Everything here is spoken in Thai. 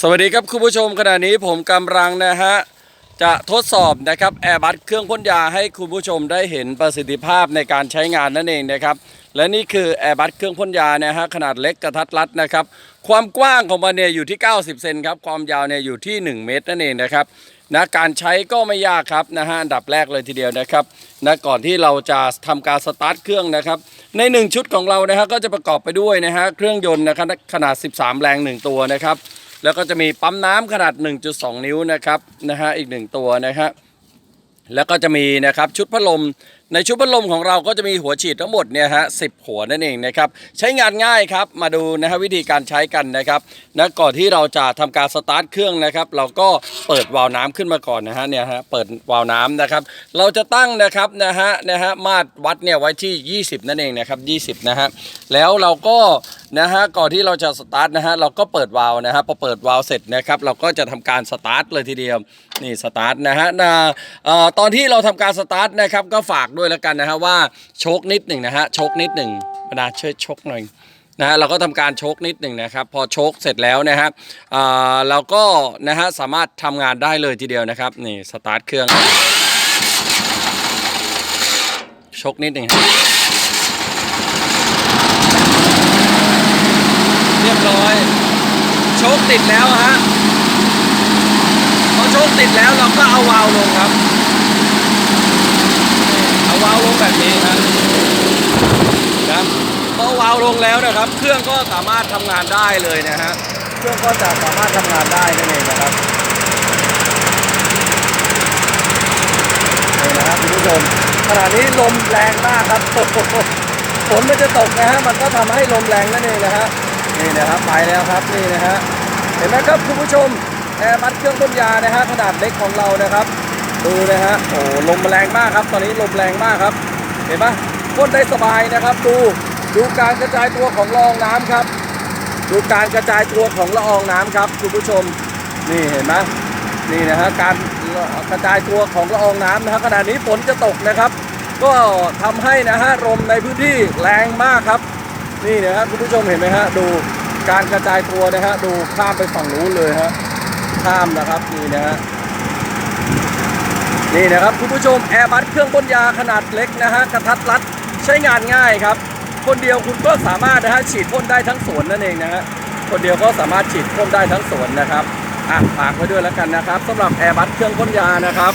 สวัสดีครับคุณผู้ชมขณะนี้ผมกำลังนะฮะจะทดสอบนะครับแอร์บัสเครื่องพ่นยาให้คุณผู้ชมได้เห็นประสิทธิภาพในการใช้งานนั่นเองนะครับและนี่คือแอร์บัสเครื่องพ่นยานะฮะขนาดเล็กกระทัดรัดนะครับความกว้างของมันเนี่ยอยู่ที่ 90 เซนครับความยาวเนี่ยอยู่ที่ 1 เมตรนั่นเองนะครับนะการใช้ก็ไม่ยากครับนะฮะอันดับแรกเลยทีเดียวนะครับนะก่อนที่เราจะทำการสตาร์ทเครื่องนะครับใน 1 ชุดของเรานะฮะก็จะประกอบไปด้วยนะฮะเครื่องยนต์นะครับขนาด 13 แรง 1 ตัวนะครับ แล้วก็จะมีปั๊มน้ำขนาด 1.2 นิ้วนะครับนะฮะอีก 1 ตัวนะฮะแล้วก็จะมีนะครับชุดพัดลม ในชุดพัดลมของเราก็จะมีหัวฉีดทั้งหมดเนี่ยฮะสิหัวนั่นเองนะครับใช้งานง่ายครับมาดูนะฮะวิธีการใช้กันนะครับนะก่อนที่เราจะทำการสตาร์ทเครื่องนะครับ เราก็เปิดวาล์วน้ำขึ้นมาก่อนนะฮะเนี่ยฮะเปิดวาล์วน้ำนะครับ เราจะตั้งนะครับนะฮะนะฮะมาตรวัดเนี่ยไว้ที่ 20 นั่นเองนะครับ20นะฮะแล้วเราก็นะฮะก่อนที่เราจะสตาร์ทนะฮะเราก็เปิดวาล์วนะฮะพอเปิดวาล์วเสร็จนะครับ เราก็จะทำการสตาร์ทเลยทีเดียวนี่สตาร์ทนะฮะนะเอ่อตอนที่เราทำการสตาร์ทนะครับก็ฝากด้วยแล้วกันนะฮะว่าชคนิดหนึ่งนะฮะชคนิดหนึ่งบรรดาช่วยชคหน่อยนะฮะเราก็ทำการชคนิดหนึ่งนะครับ พอชคเสร็จแล้วนะครับอ่าเราก็นะฮะสามารถทำงานได้เลยทีเดียวนะครับนี่สตาร์ทเครื่องชคนิดหนึ่งเรียบร้อยโชคติดแล้วฮะพอโชคติดแล้วเราก็เอาวาล์วลงครับนี่เอาวาล์วลงแบบนี้ครับ ครับพอวาวลงแล้วนะครับ เครื่องก็สามารถทำงานได้เลยนะฮะเครื่องก็จะสามารถทำงานได้นั่นเองนะครับนี่นะครับคุณผู้ชมขณะนี้ลมแรงมากครับฝนมันจะตกนะฮะมันก็ทำให้ลมแรงนั่นเองนะฮะนี่นะครับไปแล้วครับนี่นะฮะเห็นไหมครับคุณผู้ชมแอร์บัสเครื่องพ่นยานะฮะขนาดเล็กของเรานะครับดูนะฮะโอ้ลมแรงมากครับ ตอนนี้ลมแรงมากครับ เห็นไหมพ่นได้สบายนะครับ ดู ดูการกระจายตัวของละอองน้ำครับ ดูการกระจายตัวของละอองน้ำครับคุณผู้ชมนี่เห็นไหมนี่นะฮะการกระจายตัวของละอองน้ำนะฮะขณะนี้ฝนจะตกนะครับ ก็ทำให้นะฮะลมในพื้นที่แรงมากครับ นี่นะฮะคุณผู้ชมเห็นไหมฮะดูการกระจายตัวนะฮะดูข้ามไปฝั่งนู้นเลยฮะข้ามนะครับนี่นะฮะนี่นะครับคุณผู้ชมแอร์บัสเครื่องพ่นยาขนาดเล็กนะฮะกระทัดรัดใช้งานง่ายครับ คนเดียวคุณก็สามารถนะฮะฉีดพ่นได้ทั้งสวนนั่นเองนะฮะคนเดียวก็สามารถฉีดพ่นได้ทั้งสวนนะครับอะฝากไว้ด้วยแล้วกันนะครับสำหรับแอร์บัสเครื่องพ่นยานะครับ